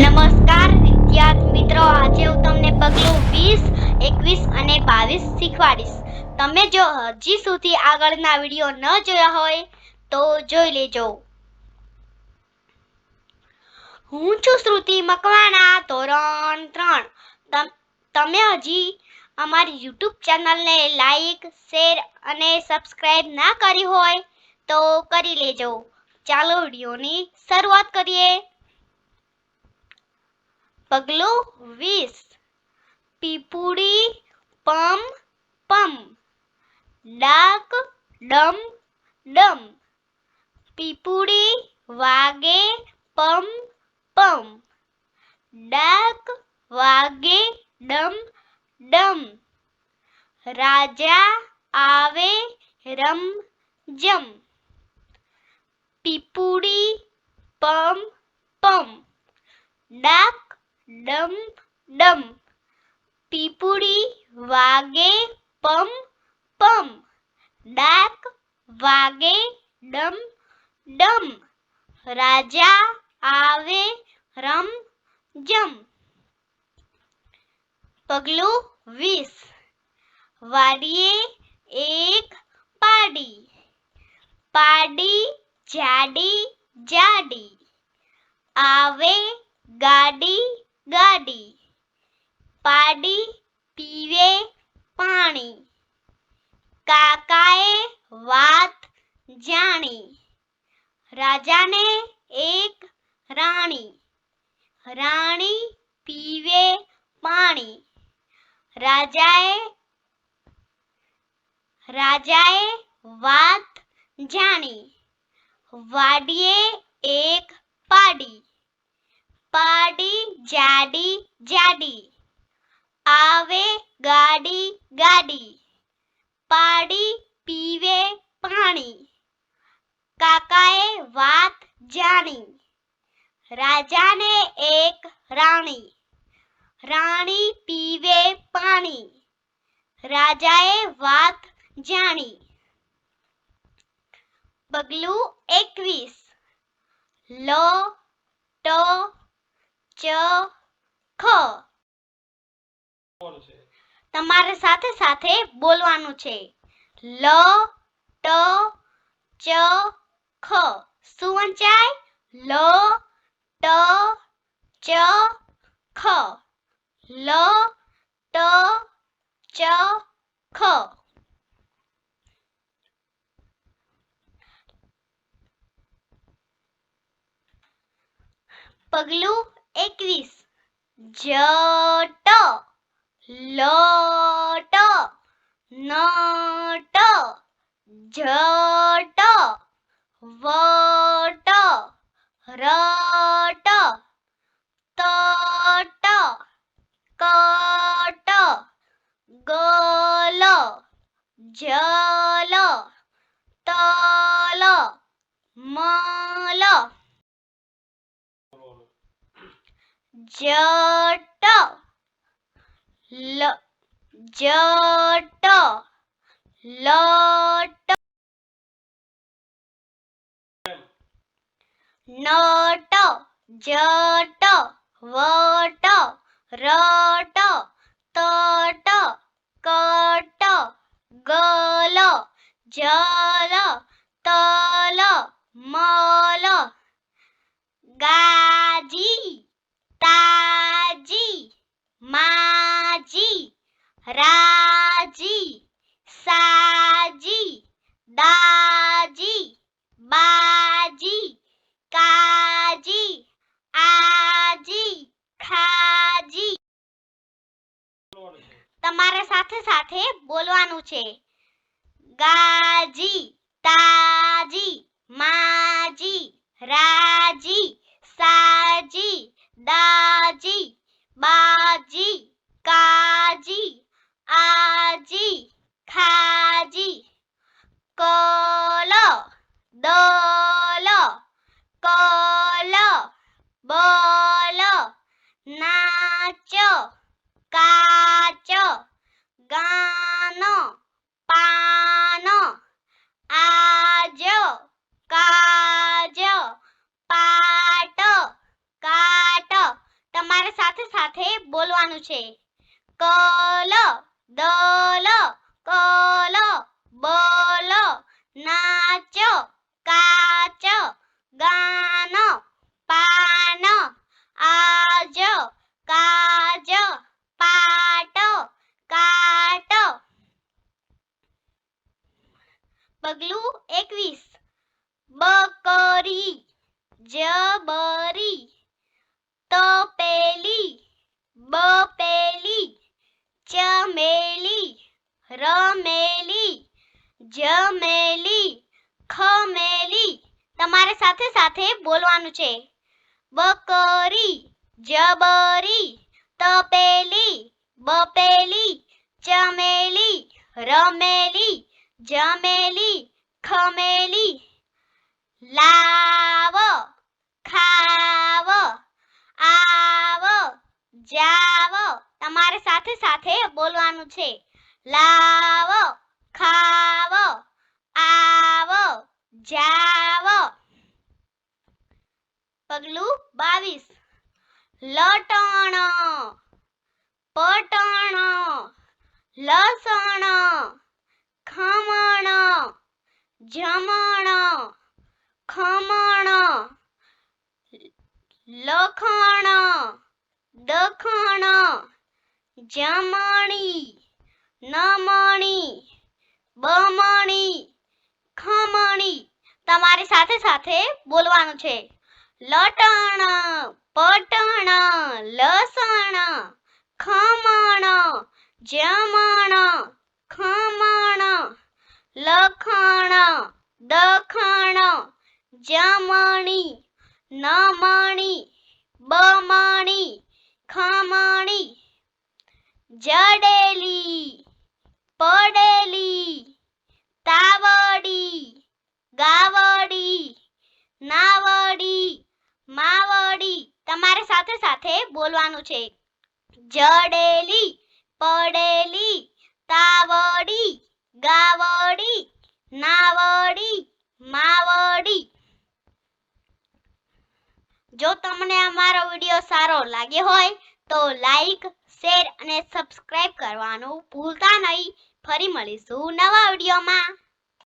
નમસ્કાર, વિદ્યાર્થી મિત્રો. આજે હું તમને પગલું વીસ, એકવીસ અને બાવીસ શીખવાડીશ. તમે જો હજી સુધી આગળના વીડિયો ન જોયા હોય, તો જોઈ લેજો. હું છું શ્રુતિ મકવાણા, ધોરણ ત્રણ. તમ- હજી અમારી યુટ્યુબ ચેનલને લાઈક, શેર અને સબસ્ક્રાઈબ ના કરી હોય, તો કરી લેજો. ચાલો વિડીયોની શરૂઆત કરીએ. પગલું વીસ. પીપુડી, પમ પમ. ડાક, ડમ ડમ. પીપુડી, વાગે, પમ પમ. ડાક, વાગે, ડમ ડમ. રાજા, આવે, રમ, જમ. પીપુડી, પમ પમ. ડાક ડમ ડમ પીપુડી વાગે પમ પમ ડાક વાગે ડમ ડમ રાજા આવે રમ જમ પગલું વીસ વાડીએ એક પાડી પાડી જાડી જાડી આવે ગાડી ગાડી પાડી પીવે પાણી કાકાએ વાત જાણી રાજાને એક રાણી રાણી પીવે પાણી રાજાએ રાજાએ વાત જાણી વાડીએ એક પાડી પાડી જાડી જાડી આવે ગાડી ગાડી પાડી પીવે પાણી કાકાએ વાત જાણી રાજાને એક રાણી રાણી પીવે પાણી રાજાએ વાત જાણી પગલું એકવીસ લો ટ ચ ખ તમારે સાથે સાથે બોલવાનું છે. લ ટ ચ ખ શું વંચાય લ ટ ચ ખ લ ટ ચ ખ પગલું એકવીસ. જટ. લટ. નટ. જટ. વટ. રટ. તટ. કટ. ગલ. જલ. તલ. મલ. જટ લ જટ લટ નટ જટ વટ રટ તટ કટ ગલ જલ તલ મલ ગાજી તાજી માજી રાજી સાજી દાજી બાજી કાજી આજી ખાજી તમારે સાથે સાથે બોલવાનું છે. ગાજી, તાજી, માજી, રાજી, સાજી, દાજી, બાજી, કાજી, આજી, ખાજી, કલ, દોલો, કલ, બોલો, નાચ કાચ સાથે બોલવાનું છે. કલ, દલ, કલ, બલ, નાચ, કાચ, ગાન, પાન, આજ, કાજ, પાટ, કાટ. પગલું એકવીસ. બકરી, જબરી તપેલી બપેલી ચમેલી રમેલી જમેલી, ખમેલી. તમારે સાથે સાથે બોલવાનું છે. બકરી, જબરી, તપેલી, બપેલી, ચમેલી, રમેલી, જમેલી, ખમેલી. લાવ, ખાવ, આવ, જાવ. તમારે સાથે સાથે બોલવાનું છે. લાવ ખાવ, આવ, જાવ. પગલું બાવીસ. લટણ, પટણ, લસણ, ખમણ, જમણ, ખમણ, લખણ, દખણ, જમણી, નમણી બમણી, ખમણી. તમારી સાથે સાથે બોલવાનું છે. લટણ, પટણ, લસણ, ખમણ, જમણ, ખમણ, લખણ, દખણ, જમણી, નમણી, બમણી, ખમણી, જડેલી પડેલી, તાવડી, ગાવડી, નાવડી, માવડી. તમારે સાથે સાથે બોલવાનું છે. જડેલી, પડેલી, તાવડી, ગાવડી, નાવડી, માવડી. જો તમને અમારો વીડિયો સારો લાગ્યો હોય તો લાઈક શેર અને સબસ્ક્રાઇબ કરવાનું ભૂલતા નહીં. ફરી મળીશું નવા વિડીયોમાં.